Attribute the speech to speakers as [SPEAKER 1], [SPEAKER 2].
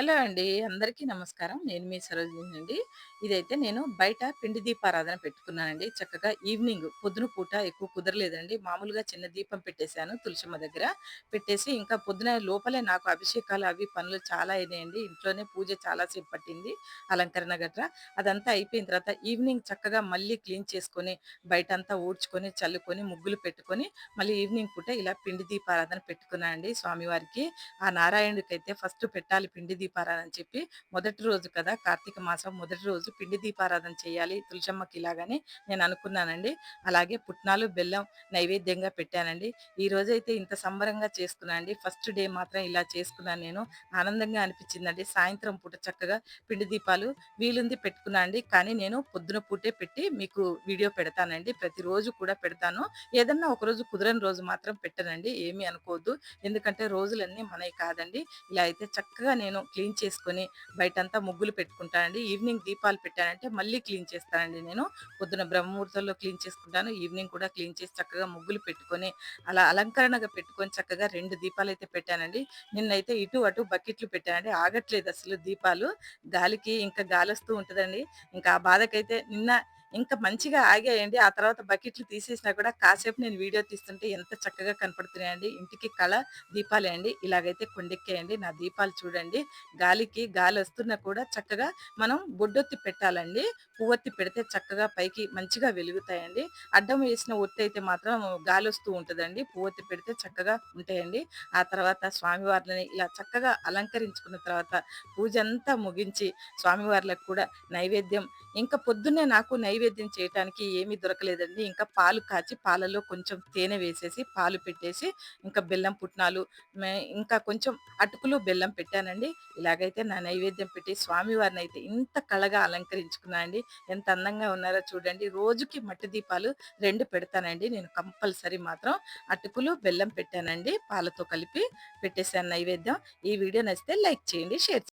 [SPEAKER 1] Hello అండి. అందరికీ నమస్కారం. నేను మీ సరోజినండి. ఇదైతే నేను బయట పిండి దీపారాధన పెట్టుకున్నానండి. చక్కగా ఈవినింగ్ పొద్దున పూట ఎక్కువ కుదరలేదండి. మామూలుగా చిన్న దీపం పెట్టేశాను తులసమ్మ దగ్గర. పెట్టేసి ఇంకా పొద్దున లోపలే నాకు అభిషేకాలు అవి పనులు చాలా అయినాయండి. ఇంట్లోనే పూజ చాలాసేపు పట్టింది. అలంకరణ గట్రా. అదంతా అయిపోయిన తర్వాత ఈవినింగ్ చక్కగా మళ్ళీ క్లీన్ చేసుకొని, బయట అంతా ఊడ్చుకొని, చల్లుకొని, ముగ్గులు పెట్టుకొని, మళ్ళీ ఈవినింగ్ పూట ఇలా పిండి దీపారాధన పెట్టుకున్నానండి స్వామివారికి. ఆ నారాయణుడికైతే ఫస్ట్ పెట్టాలి పిండి దీపారాధన చెప్పి మొదటి రోజు కదా కార్తీక మాసం మొదటి రోజు పిండి దీపారాధన చేయాలి తులసమ్మకి ఇలాగని నేను అనుకున్నానండి. అలాగే పుట్నాలు బెల్లం నైవేద్యంగా పెట్టానండి. ఈ రోజైతే ఇంత సంబరంగా చేసుకున్నాను అండి. ఫస్ట్ డే మాత్రం ఇలా చేసుకున్నాను నేను. ఆనందంగా అనిపించిందండి. సాయంత్రం పూట చక్కగా పిండి దీపాలు వీలుంది పెట్టుకున్నా అండి. కానీ నేను పొద్దున పూటే పెట్టి మీకు వీడియో పెడతానండి. ప్రతిరోజు కూడా పెడతాను. ఏదన్నా ఒక రోజు కుదరని రోజు మాత్రం పెట్టనండి. ఏమీ అనుకోవద్దు. ఎందుకంటే రోజులన్నీ మనవి కాదండి. ఇలా అయితే చక్కగా నేను క్లీన్ చేసుకొని బయటంతా ముగ్గులు పెట్టుకుంటానండి. ఈవినింగ్ దీపాలు పెట్టానంటే మళ్ళీ క్లీన్ చేస్తానండి నేను. పొద్దున బ్రహ్మముహూర్తంలో క్లీన్ చేసుకుంటాను. ఈవినింగ్ కూడా క్లీన్ చేసి చక్కగా ముగ్గులు పెట్టుకొని అలా అలంకరణగా పెట్టుకొని చక్కగా రెండు దీపాలు అయితే పెట్టానండి. నిన్నైతే ఇటు అటు బకెట్లు పెట్టానండి. ఆగట్లేదు అసలు దీపాలు. గాలికి ఇంకా గాలి వస్తూ ఉంటుందండి. ఇంకా ఆ బాధకైతే నిన్న ఇంకా మంచిగా ఆగాయండి. ఆ తర్వాత బకెట్లు తీసేసినా కూడా కాసేపు నేను వీడియో తీస్తుంటే ఎంత చక్కగా కనపడుతున్నాయండి. ఇంటికి కళ దీపాలే అండి. ఇలాగైతే కొండెక్కేయండి. నా దీపాలు చూడండి. గాలికి గాలి వస్తున్నా కూడా చక్కగా మనం బొడ్డొత్తి పెట్టాలండి. పువ్వొత్తి పెడితే చక్కగా పైకి మంచిగా వెలుగుతాయండి. అడ్డం వేసిన ఒత్తి అయితే మాత్రం గాలి వస్తూ ఉంటుందండి. పువ్వొత్తి పెడితే చక్కగా ఉంటాయండి. ఆ తర్వాత స్వామివార్లని ఇలా చక్కగా అలంకరించుకున్న తర్వాత పూజ అంతా ముగించి స్వామివార్లకు కూడా నైవేద్యం ఇంకా పొద్దున్నే నాకు నైవేద్యం చేయటానికి ఏమీ దొరకలేదండి. ఇంకా పాలు కాచి పాలలో కొంచెం తేనె వేసేసి పాలు పెట్టేసి ఇంకా బెల్లం పుట్నాలు ఇంకా కొంచెం అటుకులు బెల్లం పెట్టానండి. ఇలాగైతే నా నైవేద్యం పెట్టి స్వామివారిని అయితే ఇంత కళగా అలంకరించుకున్నా అండి. ఎంత అందంగా ఉన్నారో చూడండి. రోజుకి మట్టి దీపాలు రెండు పెడతానండి. నేను కంపల్సరీ మాత్రం అటుకులు బెల్లం పెట్టానండి. పాలతో కలిపి పెట్టేశాను నైవేద్యం. ఈ వీడియో నచ్చితే లైక్ చేయండి షేర్